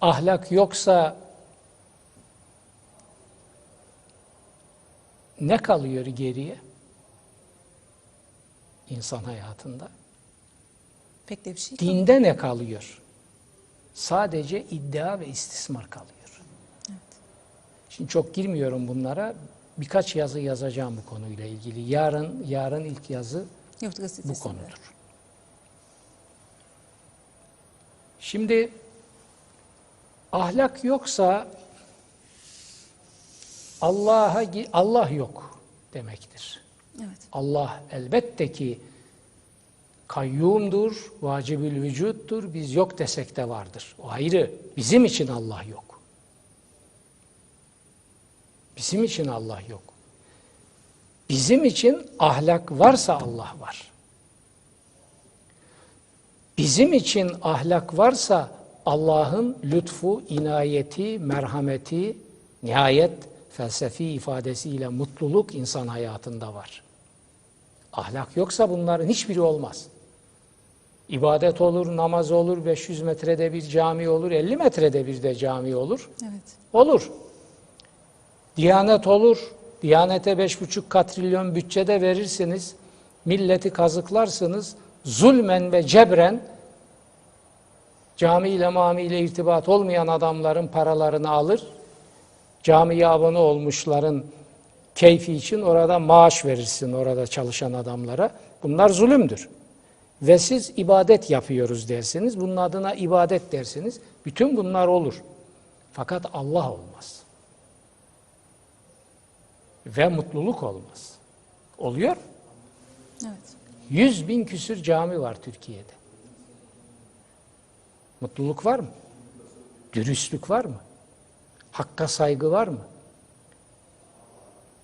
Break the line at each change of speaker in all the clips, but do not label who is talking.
ahlak yoksa ne kalıyor geriye? insan hayatında.
Pek de bir şey.
Dinde ne kalıyor? Sadece iddia ve istismar kalıyor. Şimdi çok girmiyorum bunlara. Birkaç yazı yazacağım bu konuyla ilgili. Yarın yarın ilk yazı
Yurt
bu konudur. Şimdi ahlak yoksa Allah'a Allah yok demektir.
Evet.
Allah elbette ki kayyumdur, vacibül vücuttur. Biz yok desek de vardır. O ayrı. Bizim için Allah yok. Bizim için Allah yok. Bizim için ahlak varsa Allah var. Bizim için ahlak varsa Allah'ın lütfu, inayeti, merhameti, nihayet felsefi ifadesiyle mutluluk insan hayatında var. Ahlak yoksa bunların hiçbiri olmaz. İbadet olur, namaz olur, 500 metrede bir cami olur, 50 metrede bir de cami olur.
Evet.
Olur. Diyanet olur. Diyanete 5,5 katrilyon bütçede verirsiniz. Milleti kazıklarsınız. Zulmen ve cebren camiyle mamiyle irtibat olmayan adamların paralarını alır. Camiye abone olmuşların keyfi için orada maaş verirsin orada çalışan adamlara. Bunlar zulümdür. Ve siz ibadet yapıyoruz dersiniz. Bunun adına ibadet dersiniz. Bütün bunlar olur. Fakat Allah olmaz. Ve mutluluk olmaz. Oluyor mu?
Evet.
Yüz bin küsür cami var Türkiye'de. Mutluluk var mı? Dürüstlük var mı? Hakka saygı var mı?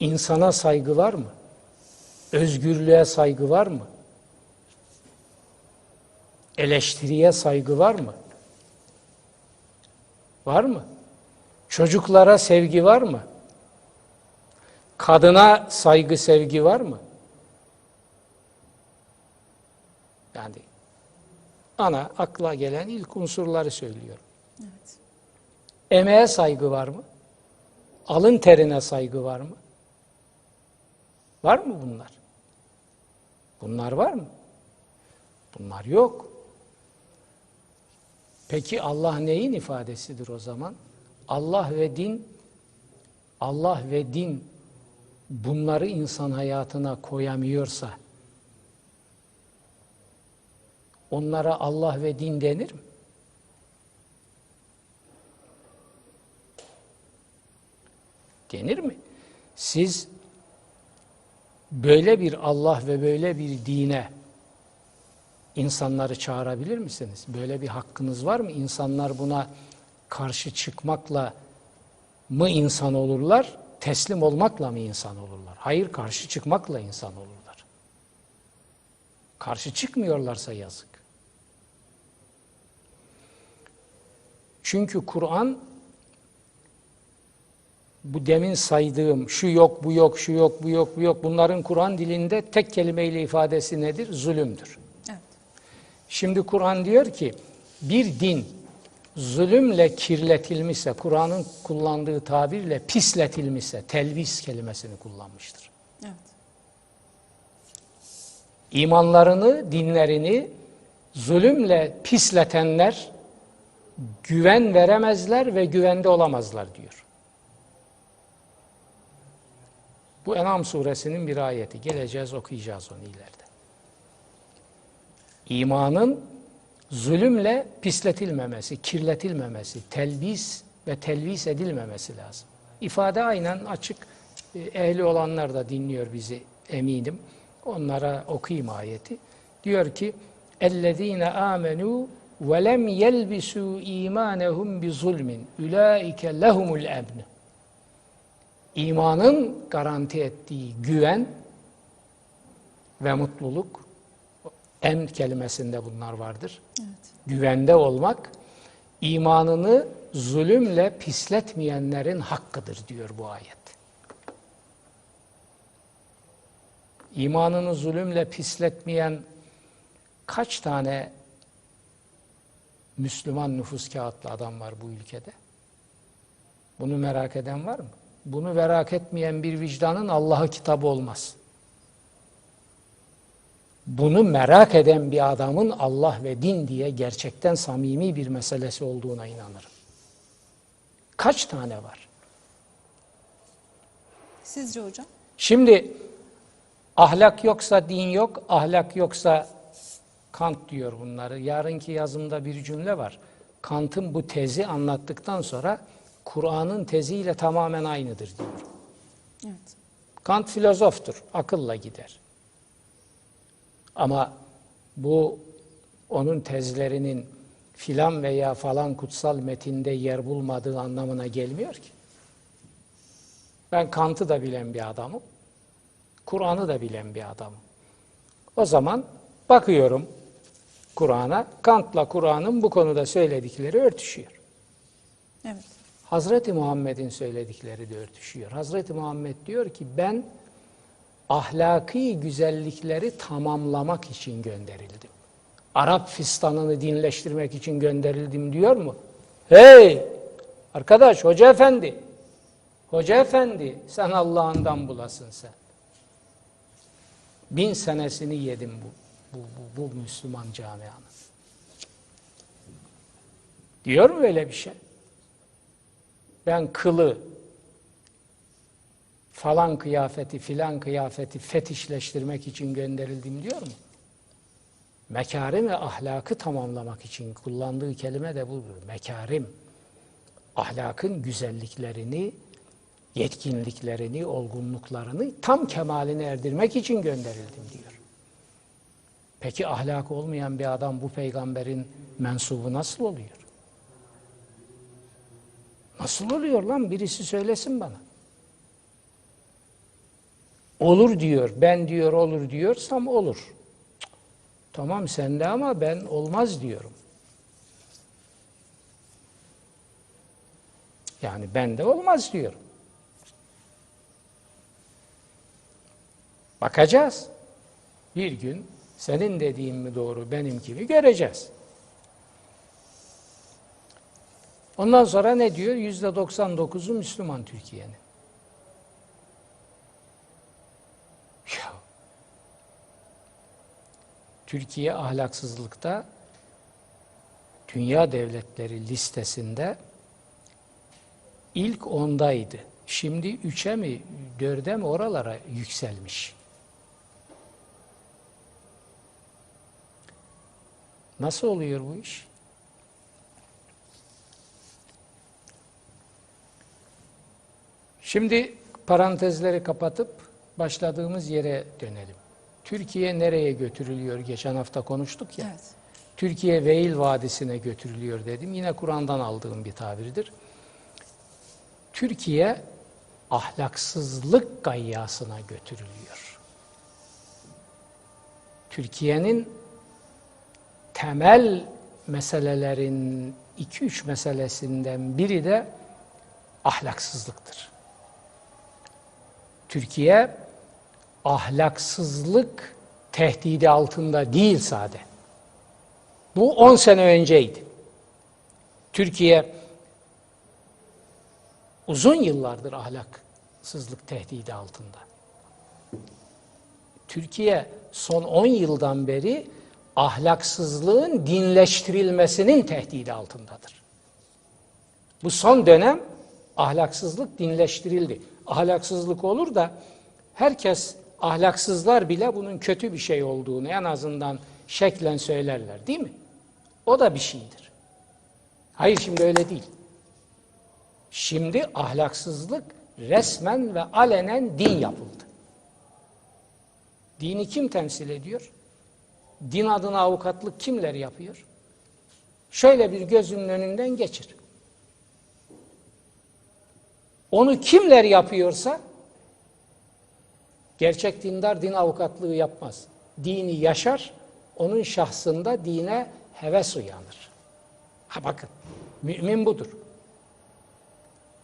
İnsana saygı var mı? Özgürlüğe saygı var mı? Eleştiriye saygı var mı? Var mı? Çocuklara sevgi var mı? Kadına saygı sevgi var mı? Yani ana akla gelen ilk unsurları söylüyorum.
Evet.
Emeğe saygı var mı? Alın terine saygı var mı? Var mı bunlar? Bunlar var mı? Bunlar yok. Peki Allah neyin ifadesidir o zaman? Allah ve din Allah ve din bunları insan hayatına koyamıyorsa onlara Allah ve din denir mi? Denir mi? Siz böyle bir Allah ve böyle bir dine insanları çağırabilir misiniz? Böyle bir hakkınız var mı? İnsanlar buna karşı çıkmakla mı insan olurlar, teslim olmakla mı insan olurlar? Hayır, karşı çıkmakla insan olurlar. Karşı çıkmıyorlarsa yazık. Çünkü Kur'an bu demin saydığım şu yok, bu yok, şu yok, bu yok, bu yok bunların Kur'an dilinde tek kelimeyle ifadesi nedir? Zulümdür.
Evet.
Şimdi Kur'an diyor ki bir din zulümle kirletilmişse, Kur'an'ın kullandığı tabirle pisletilmişse, telvis kelimesini kullanmıştır.
Evet.
İmanlarını, dinlerini zulümle pisletenler güven veremezler ve güvende olamazlar diyor. Bu Enam suresinin bir ayeti. Geleceğiz okuyacağız onu ileride. İmanın zulümle pisletilmemesi, kirletilmemesi, telbis ve telvis edilmemesi lazım. İfade aynen açık. E, ehli olanlar da dinliyor bizi eminim. Onlara okuyayım ayeti. Diyor ki: "Ellezine amenu وَلَمْ يَلْبِسُوا اِيمَانَهُمْ بِظُلْمٍ اُولَٰئِكَ لَهُمُ الْاَمْنُ İmanın garanti ettiği güven ve mutluluk, em kelimesinde bunlar vardır.
Evet.
Güvende olmak, imanını zulümle pisletmeyenlerin hakkıdır diyor bu ayet. İmanını zulümle pisletmeyen kaç tane Müslüman nüfus kağıtlı adam var bu ülkede? Bunu merak eden var mı? Bunu merak etmeyen bir vicdanın Allah'ı kitabı olmaz. Bunu merak eden bir adamın Allah ve din diye gerçekten samimi bir meselesi olduğuna inanırım. Kaç tane var?
Sizce hocam?
Şimdi ahlak yoksa din yok, ahlak yoksa Kant diyor bunları. Yarınki yazımda bir cümle var. Kant'ın bu tezi anlattıktan sonra Kur'an'ın teziyle tamamen aynıdır diyor.
Evet.
Kant filozoftur, akılla gider. Ama bu onun tezlerinin filan veya falan kutsal metinde yer bulmadığı anlamına gelmiyor ki. Ben Kant'ı da bilen bir adamım. Kur'an'ı da bilen bir adamım. O zaman bakıyorum Kur'an'a, Kant'la Kur'an'ın bu konuda söyledikleri örtüşüyor.
Evet.
Hazreti Muhammed'in söyledikleri de örtüşüyor. Hazreti Muhammed diyor ki ben ahlaki güzellikleri tamamlamak için gönderildim. Arap fistanını dinleştirmek için gönderildim diyor mu? Hey! Arkadaş, hoca efendi. Hoca efendi, sen Allah'ından bulasın sen. Bin senesini yedim bu, bu, bu, bu Müslüman camianın. Diyor mu öyle bir şey? ben kılı falan kıyafeti filan kıyafeti fetişleştirmek için gönderildim diyor mu? Mekarim ve ahlakı tamamlamak için kullandığı kelime de budur. Mekarim. Ahlakın güzelliklerini, yetkinliklerini, olgunluklarını tam kemaline erdirmek için gönderildim diyor. Peki ahlak olmayan bir adam bu peygamberin mensubu nasıl oluyor? Nasıl oluyor lan? Birisi söylesin bana. Olur diyor. Ben diyor olur diyorsam olur. Tamam sende ama ben olmaz diyorum. Yani ben de olmaz diyorum. Bakacağız. Bir gün senin dediğin mi doğru, benimki mi göreceğiz. Ondan sonra ne diyor? Yüzde 99'u Müslüman Türkiye'nin. Türkiye ahlaksızlıkta dünya devletleri listesinde ilk ondaydı. Şimdi üçe mi, dörde mi oralara yükselmiş. Nasıl oluyor bu iş? Şimdi parantezleri kapatıp başladığımız yere dönelim. Türkiye nereye götürülüyor? Geçen hafta konuştuk ya.
Evet.
Türkiye Veil Vadisi'ne götürülüyor dedim. Yine Kur'an'dan aldığım bir tabirdir. Türkiye ahlaksızlık gayyasına götürülüyor. Türkiye'nin temel meselelerin iki üç meselesinden biri de ahlaksızlıktır. Türkiye ahlaksızlık tehdidi altında değil sade. Bu 10 sene önceydi. Türkiye uzun yıllardır ahlaksızlık tehdidi altında. Türkiye son 10 yıldan beri ahlaksızlığın dinleştirilmesinin tehdidi altındadır. Bu son dönem ahlaksızlık dinleştirildi. Ahlaksızlık olur da herkes ahlaksızlar bile bunun kötü bir şey olduğunu en azından şeklen söylerler değil mi? O da bir şeydir. Hayır şimdi öyle değil. Şimdi ahlaksızlık resmen ve alenen din yapıldı. Dini kim temsil ediyor? Din adına avukatlık kimler yapıyor? Şöyle bir gözünün önünden geçir. Onu kimler yapıyorsa gerçek dindar din avukatlığı yapmaz. Dini yaşar, onun şahsında dine heves uyanır. Ha bakın, mümin budur.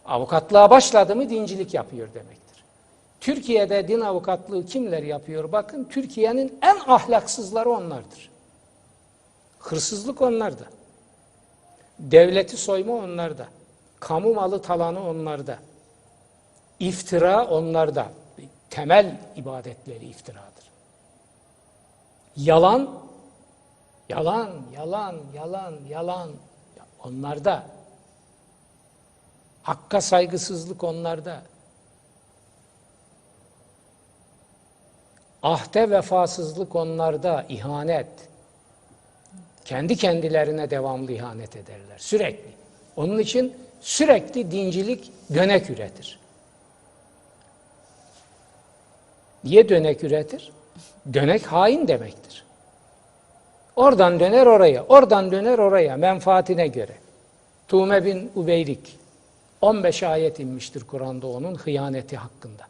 Avukatlığa başladı mı dincilik yapıyor demektir. Türkiye'de din avukatlığı kimler yapıyor? Bakın Türkiye'nin en ahlaksızları onlardır. Hırsızlık onlarda. Devleti soyma onlarda. Kamu malı talanı onlarda. İftira onlarda. Temel ibadetleri iftiradır. Yalan, yalan, yalan, yalan, yalan onlarda. Hakka saygısızlık onlarda. Ahde vefasızlık onlarda, ihanet. Kendi kendilerine devamlı ihanet ederler. Sürekli. Onun için sürekli dincilik dönek üretir. Niye dönek üretir? Dönek hain demektir. Oradan döner oraya, oradan döner oraya menfaatine göre. Tuğme bin Ubeyrik 15 ayet inmiştir Kur'an'da onun hıyaneti hakkında.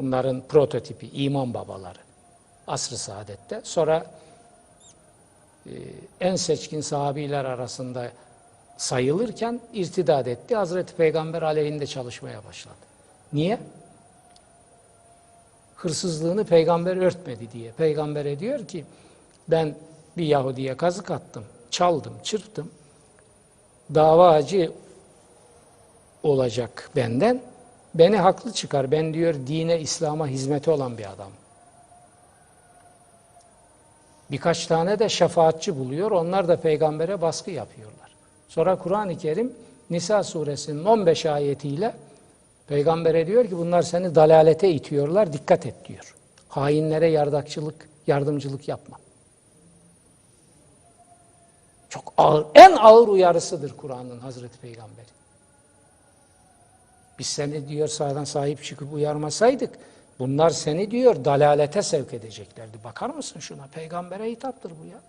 Bunların prototipi, iman babaları. Asr-ı Saadet'te. Sonra e, en seçkin sahabiler arasında sayılırken irtidat etti. Hazreti Peygamber aleyhinde çalışmaya başladı. Niye? Hırsızlığını peygamber örtmedi diye. Peygambere diyor ki ben bir Yahudi'ye kazık attım, çaldım, çırptım. Davacı olacak benden. Beni haklı çıkar. Ben diyor dine, İslam'a hizmeti olan bir adam. Birkaç tane de şefaatçi buluyor. Onlar da peygambere baskı yapıyorlar. Sonra Kur'an-ı Kerim Nisa suresinin 15 ayetiyle peygambere diyor ki bunlar seni dalalete itiyorlar. Dikkat et diyor. Hainlere yardakçılık, yardımcılık yapma. Çok ağır, en ağır uyarısıdır Kur'an'ın Hazreti Peygamberi. Biz seni diyor sağdan sahip çıkıp uyarmasaydık bunlar seni diyor dalalete sevk edeceklerdi. Bakar mısın şuna? Peygambere hitaptır bu ya.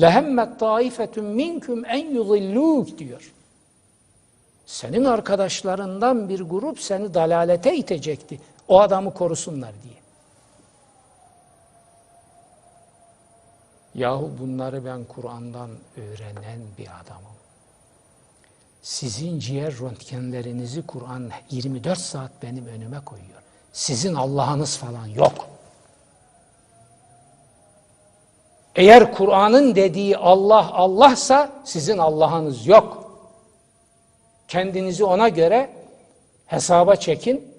Lehemmet taifetun minkum en yudilluk diyor. Senin arkadaşlarından bir grup seni dalalete itecekti. O adamı korusunlar diye. Yahu bunları ben Kur'an'dan öğrenen bir adamım. Sizin ciğer röntgenlerinizi Kur'an 24 saat benim önüme koyuyor. Sizin Allah'ınız falan yok. Eğer Kur'an'ın dediği Allah Allah'sa sizin Allah'ınız yok. Kendinizi ona göre hesaba çekin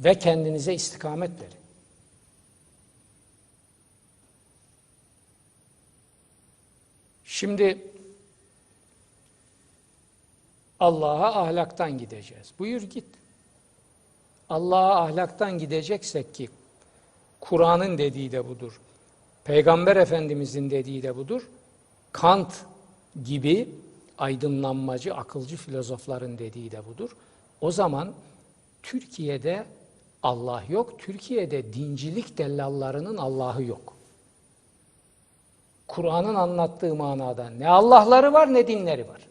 ve kendinize istikamet verin. Şimdi Allah'a ahlaktan gideceğiz. Buyur git. Allah'a ahlaktan gideceksek ki Kur'an'ın dediği de budur. Peygamber Efendimizin dediği de budur. Kant gibi aydınlanmacı, akılcı filozofların dediği de budur. O zaman Türkiye'de Allah yok, Türkiye'de dincilik dellallarının Allah'ı yok. Kur'an'ın anlattığı manada ne Allah'ları var ne dinleri var.